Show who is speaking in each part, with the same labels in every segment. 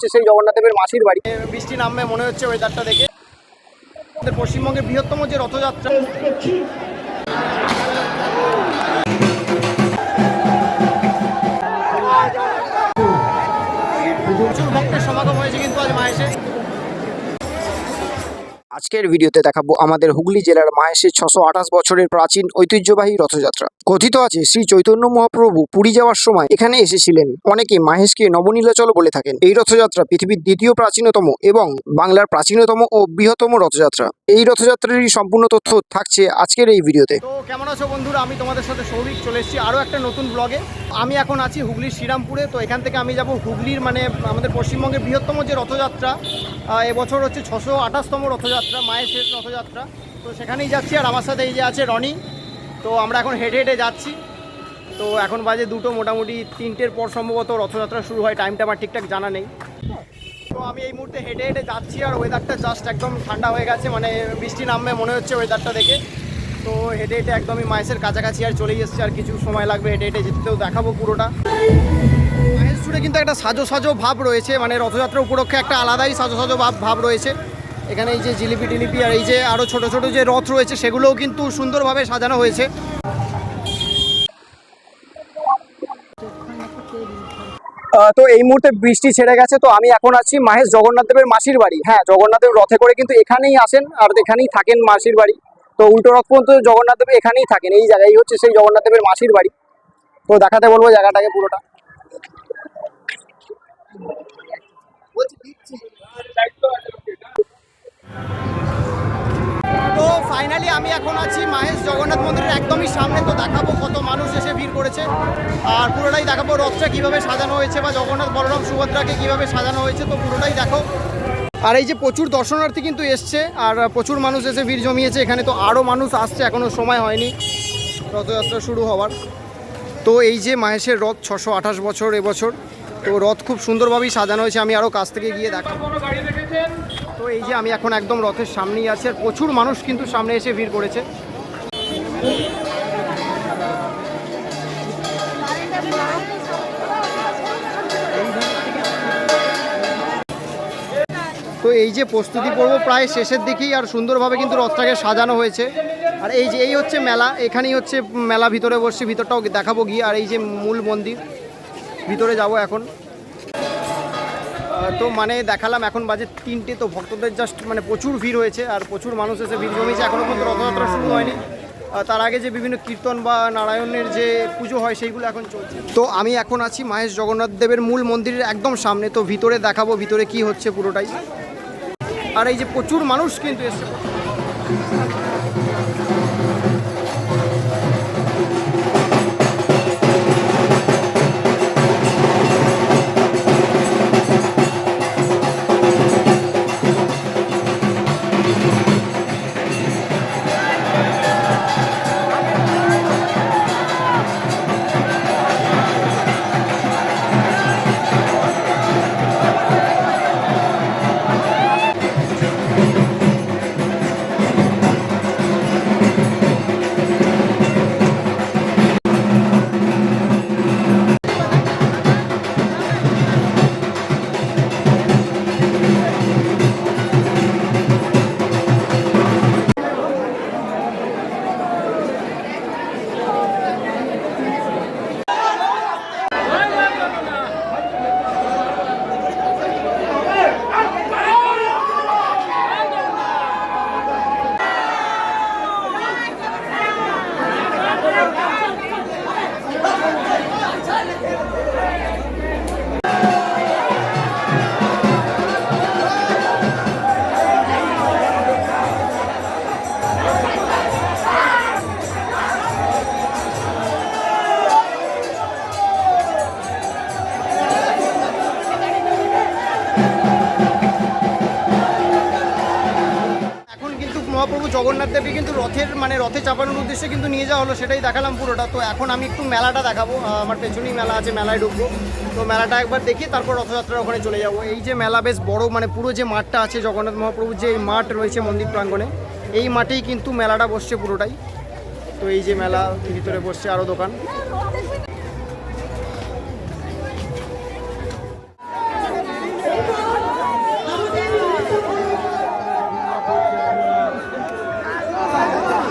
Speaker 1: হচ্ছে সেই জগন্নাথ দেবের মাসির বাড়ি।
Speaker 2: বৃষ্টি নামবে, মনে হচ্ছে ওয়েদারটা দেখে। আমাদের পশ্চিমবঙ্গের বৃহত্তম যে রথযাত্রা। প্রচুর ভক্তের সমাগম হয়েছে কিন্তু আজ মাহেশে
Speaker 1: আজকের ভিডিওতে দেখাবো আমাদের হুগলি জেলার মাহেশের ছশো আঠাশ বছরের প্রাচীন ঐতিহ্যবাহী রথযাত্রা। কথিত আছে, শ্রী চৈতন্য মহাপ্রভু পুরী যাওয়ার সময় এখানে এসেছিলেন। অনেকে মাহেশকে নবনীলাচল বলে থাকেন। এই রথযাত্রা পৃথিবীর দ্বিতীয় প্রাচীনতম এবং বাংলার প্রাচীনতম ও বৃহত্তম রথযাত্রা। এই রথযাত্রারই সম্পূর্ণ তথ্য থাকছে আজকের এই ভিডিওতে।
Speaker 2: তো কেমন আছো বন্ধুরা? আমি তোমাদের সাথে সৌভিক চলে এসেছি আরও একটা নতুন ব্লগে আমি এখন আছি হুগলির শ্রীরামপুরে, তো এখান থেকে আমি যাব হুগলির মানে আমাদের পশ্চিমবঙ্গের বৃহত্তম যে রথযাত্রা এবছর হচ্ছে ছশো আঠাশতম রথযাত্রা। মায়ের শেষ রথযাত্রা। তো সেখানেই যাচ্ছি, আর আমার সাথে এই যে আছে রনি। তো আমরা এখন হেঁটে হেঁটে যাচ্ছি। তো এখন বাজে দুটো, মোটামুটি তিনটের পর সম্ভবত রথযাত্রা শুরু হয়। টাইমটা আমার ঠিকঠাক জানা নেই। তো আমি এই মুহূর্তে হেঁটে হেঁটে যাচ্ছি, আর ওয়েদারটা জাস্ট একদম ঠান্ডা হয়ে গেছে। মানে বৃষ্টি নামবে, মনে হচ্ছে ওয়েদারটা দেখে। তো হেঁটে হেঁটে একদমই মায়েসের কাছাকাছি আর চলেই এসছে, আর কিছু সময় লাগবে হেঁটে হেঁটে যেতেও দেখাবো পুরোটা। মায়েস জুড়ে কিন্তু একটা সাজো সাজো ভাব রয়েছে। মানে রথযাত্রা উপলক্ষে একটা আলাদাই সাজো সাজো ভাব ভাব রয়েছে। এখানে এই যে জিলিপি টিলিপি আর এই যে আরও ছোট ছোট যে রথ রয়েছে, সেগুলোও কিন্তু সুন্দরভাবে সাজানো হয়েছে।
Speaker 1: তো এই মুহূর্তে বৃষ্টি ছেড়ে গেছে, তো আমি এখন আছি মাহেশ জগন্নাথ দেবের মাসির বাড়ি। হ্যাঁ জগন্নাথ দেব রথে করে কিন্তু এখানেই আসেন আর এখানেই থাকেন মাসির বাড়ি। তো উল্টো রথ পর্যন্ত জগন্নাথ দেব এখানেই থাকেন, এই জায়গায় হচ্ছে সেই জগন্নাথ দেবের মাসির বাড়ি। তো দেখাতে বলব জায়গাটাকে পুরোটা।
Speaker 2: তো ফাইনালি আমি এখন আছি মাহেশ জগন্নাথ মন্দিরের একদমই সামনে। তো দেখাবো কত মানুষ এসে ভিড় করেছে। আর পুরোটাই দেখাবো রথটা কীভাবে সাজানো হয়েছে বা জগন্নাথ বলরাম সুভদ্রাকে কীভাবে সাজানো হয়েছে। তো পুরোটাই দেখো। আর এই যে প্রচুর দর্শনার্থী কিন্তু এসছে, আর প্রচুর মানুষ এসে ভিড় জমিয়েছে। এখানে তো আরও মানুষ আসছে এখনও সময় হয়নি রথযাত্রা শুরু হওয়ার। তো এই যে মাহেশের রথ, ছশো আঠাশ বছর এবছর। তো রথ খুব সুন্দরভাবেই সাজানো হয়েছে। আমি আরও কাছ থেকে গিয়ে দেখাবো। তো এই যে আমি এখন একদম রথের সামনেই আছি আর প্রচুর মানুষ কিন্তু সামনে এসে ভিড় করেছে। তো এই যে প্রস্তুতি পর্ব প্রায় শেষের দিকেই আর সুন্দরভাবে কিন্তু রথটাকে সাজানো হয়েছে। আর এই যে, এই হচ্ছে মেলা, এখানেই হচ্ছে মেলা ভিতরে বসছি, ভিতরটাও দেখাবো গিয়ে। আর এই যে মূল মন্দির, ভিতরে যাব এখন। তো মানে দেখালাম, এখন বাজে তিনটে, তো ভক্তদের জাস্ট মানে প্রচুর ভিড় হয়েছে, আর প্রচুর মানুষ এসে ভিড় জমেছে এখনও পর্যন্ত রথযাত্রা শুরু হয়নি। তার আগে যে বিভিন্ন কীর্তন বা নারায়ণের যে পুজো হয়, সেইগুলো এখন চলছে। তো আমি এখন আছি মাহেশ জগন্নাথ দেবের মূল মন্দিরের একদম সামনে, তো ভিতরে দেখাবো, ভিতরে কি হচ্ছে পুরোটাই। আর এই যে প্রচুর মানুষ কিন্তু এসছে। জগন্নাথ দেবকে কিন্তু রথের মানে রথে চাপানোর উদ্দেশ্যে কিন্তু নিয়ে যাওয়া হলো, সেটাই দেখালাম পুরোটা। তো এখন আমি একটু মেলাটা দেখাবো। আমার পেছনেই মেলা আছে, মেলায় ঢুকবো। তো মেলাটা একবার দেখি, তারপর রথযাত্রার ওখানে চলে যাব। এই যে মেলা বেশ বড় মানে পুরো যে মাঠটা আছে, জগন্নাথ মহাপ্রভুর যে এই মাঠ রয়েছে মন্দির প্রাঙ্গণে, এই মাঠেই কিন্তু মেলাটা বসছে পুরোটাই। তো এই যে মেলা, ভিতরে বসছে আরও দোকান।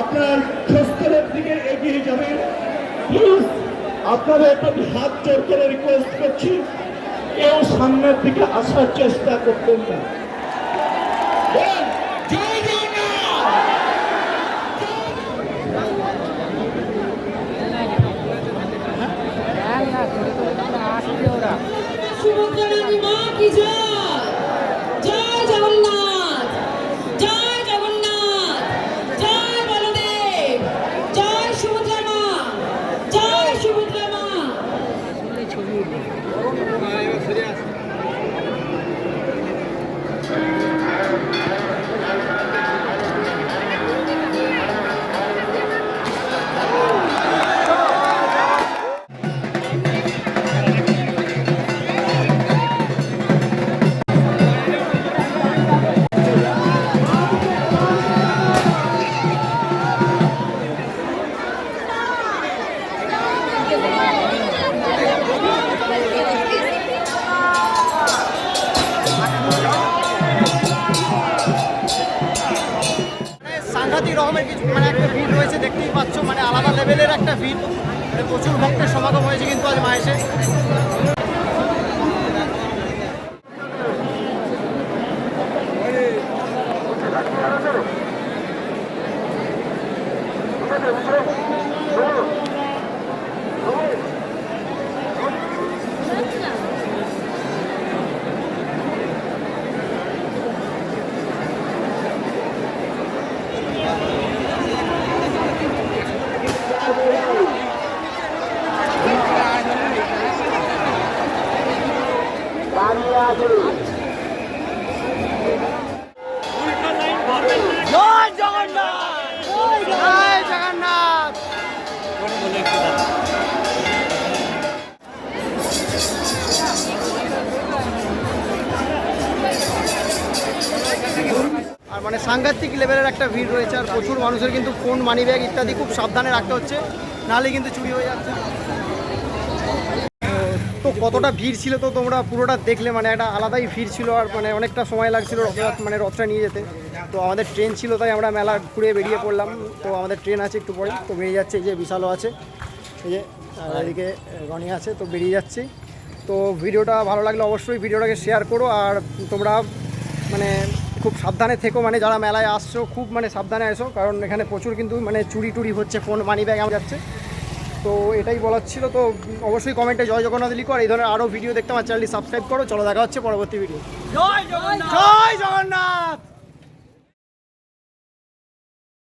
Speaker 3: আপনার স্বস্থলের দিকে এগিয়ে যাবেন প্লিজ প্রতি হাত জোর করে রিকোয়েস্ট করছি। কেউ সামনের দিকে আসার চেষ্টা করবেন না।
Speaker 2: রকমের কিছু মানে একটা ভিড় রয়েছে, দেখতেই পাচ্ছ মানে আলাদা লেভেলের একটা ভিড়। মানে প্রচুর ভক্তের সমাগম হয়েছে কিন্তু আজ মায়েসে আর মানে সাংঘাতিক লেভেলের একটা ভিড় রয়েছে আর প্রচুর মানুষের কিন্তু ফোন মানি ব্যাগ ইত্যাদি খুব সাবধানে রাখতে হচ্ছে নাহলে কিন্তু চুরি হয়ে যাচ্ছে। তো কতটা ভিড় ছিল তো তোমরা পুরোটা দেখলে মানে একটা আলাদাই ভিড় ছিল আর মানে অনেকটা সময় লাগছিল রথযাত্রা মানে রথটা নিয়ে যেতে। তো আমাদের ট্রেন ছিল তাই আমরা মেলা ঘুরে বেরিয়ে পড়লাম। তো আমাদের ট্রেন আছে একটু পরে তো বেরিয়ে যাচ্ছে এই যে বিশালও আছে এই যে আর এদিকে রনি আছে তো বেরিয়ে যাচ্ছি। তো ভিডিওটা ভালো লাগলে অবশ্যই ভিডিওটাকে শেয়ার করো আর তোমরা মানে খুব সাবধানে থেকো মানে যারা মেলায় আসছো খুব মানে সাবধানে এসো কারণ এখানে প্রচুর কিন্তু মানে চুরি টুরি হচ্ছে ফোন মানি ব্যাগ আমার যাচ্ছে। তো এটাই বলার ছিল। তো অবশ্যই কমেন্টে জয় জগন্নাথ লিখো আর এই ধরনের আরও ভিডিও দেখতে আমার চ্যানেলটি সাবস্ক্রাইব করো। চলো দেখা হচ্ছে পরবর্তী ভিডিও জয় জগন্নাথ! জয় জগন্নাথ!